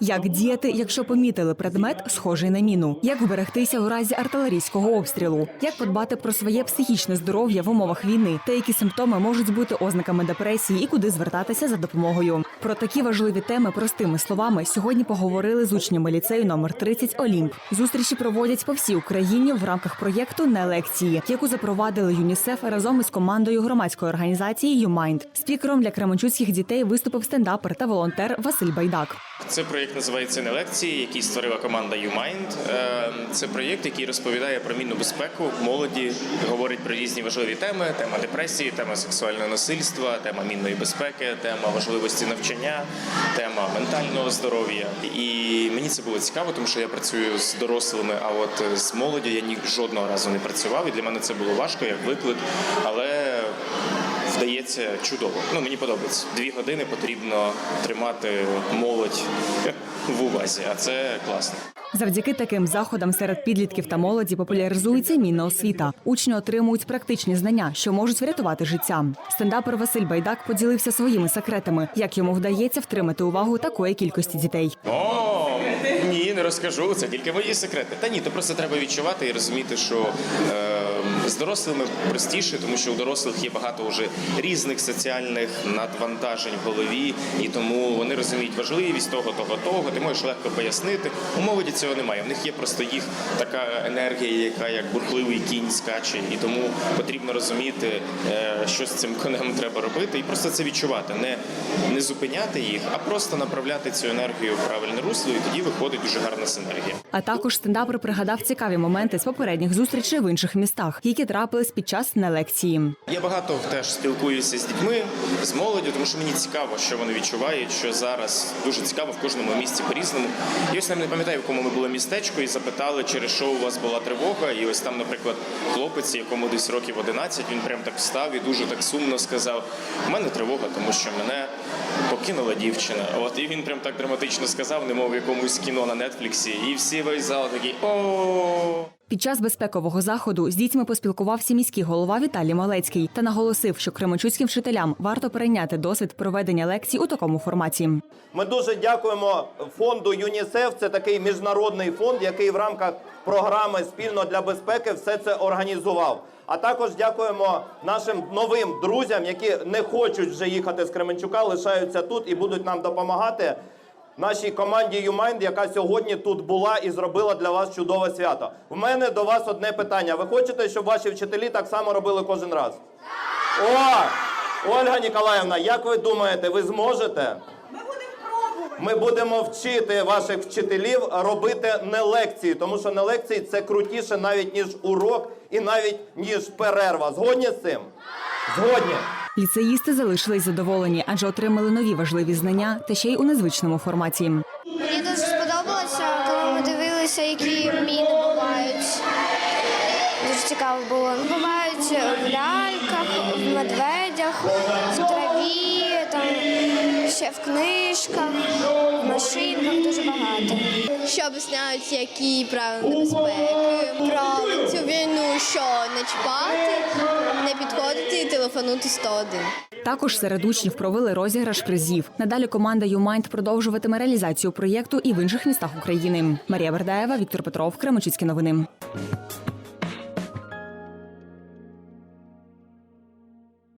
Як діяти, якщо помітили предмет, схожий на міну? Як вберегтися у разі артилерійського обстрілу? Як подбати про своє психічне здоров'я в умовах війни? Та які симптоми можуть бути ознаками депресії і куди звертатися за допомогою? Про такі важливі теми простими словами сьогодні поговорили з учнями ліцею номер 30 Олімп. Зустрічі проводять по всій Україні в рамках проєкту «Не лекції, яку запровадили ЮНІСЕФ разом із командою громадської організації «Юмайнд». Спікером для кременчуцьких дітей виступив стендапер та волонтер Василь Байдак. Це проєкт називається «Не лекції, який створила команда YouMind. Е, Це проєкт, який розповідає про мінну безпеку молоді, говорить про різні важливі теми: тема депресії, тема сексуального насильства, тема мінної безпеки, тема важливості навчання, тема ментального здоров'я. І мені це було цікаво, тому що я працюю з дорослими, а от з молоддю я ні жодного разу не працював. І для мене це було важко як виклик, але вдається чудово. Ну мені подобається. Дві години потрібно тримати молодь в увазі, а це класно. Завдяки таким заходам серед підлітків та молоді популяризується мінна освіта. Учні отримують практичні знання, що можуть врятувати життя. Стендапер Василь Байдак поділився своїми секретами, як йому вдається втримати увагу такої кількості дітей. О, ні, не розкажу. Це тільки мої секрети. Та ні, то просто треба відчувати і розуміти, що е, з дорослими простіше, тому що у дорослих є багато вже різних соціальних надвантажень в голові, і тому вони розуміють важливість того, того, того. Ти можеш легко пояснити. У молоді цього немає. В них є просто їх така енергія, яка як бурхливий кінь скаче, і тому потрібно розуміти, е, що з цим конем треба робити, і просто це відчувати, не, не зупиняти їх, а просто направляти цю енергію в правильне русло, і тоді виходить дуже гарна синергія. А також стендапер пригадав цікаві моменти з попередніх зустрічей в інших містах, які трапились під час нелекції. Я багато теж спілкуюся з дітьми, з молоддю, тому що мені цікаво, що вони відчувають, що зараз дуже цікаво в кожному місці по-різному. І ось не пам'ятаю, в якому ми були містечко і запитали, через що у вас була тривога. І ось там, наприклад, хлопець, якому десь років 11, він прям так встав і дуже так сумно сказав: у мене тривога, тому що мене покинула дівчина. От і він прям так драматично сказав, немов якомусь кіно на нетфліксі, і всі весь зал такий о. Під час безпекового заходу з дітьми поспілкувався міський голова Віталій Малецький та наголосив, що кременчуцьким вчителям варто перейняти досвід проведення лекцій у такому форматі. Ми дуже дякуємо фонду ЮНІСЕФ. Це такий міжнародний фонд, який в рамках програми Спільно для безпеки все це організував. А також дякуємо нашим новим друзям, які не хочуть вже їхати з Кременчука, лишаються тут і будуть нам допомагати. Нашій команді «Юмайнд», яка сьогодні тут була і зробила для вас чудове свято. У мене до вас одне питання. Ви хочете, щоб ваші вчителі так само робили кожен раз? О! Ольга Ніколаївна, як ви думаєте, ви зможете? Ми будемо вчити ваших вчителів робити не лекції, тому що не лекції це крутіше навіть ніж урок і навіть ніж перерва. Згодні з цим? Згодні. Ліцеїсти залишились задоволені, адже отримали нові важливі знання та ще й у незвичному форматі. Мені дуже сподобалося, коли ми дивилися, які міни бувають. Дуже цікаво було. Бувають в ляльках, в медведях, в книжках, в машинках дуже багато. що об'ясняють, які правила небезпеки, про цю війну, що не чіпати, не підходити і телефонути 101. Також серед учнів провели розіграш призів. Надалі команда «Юмайнд» продовжуватиме реалізацію проєкту і в інших містах України. Марія Бердаєва, Віктор Петров, Кременчуцькі новини.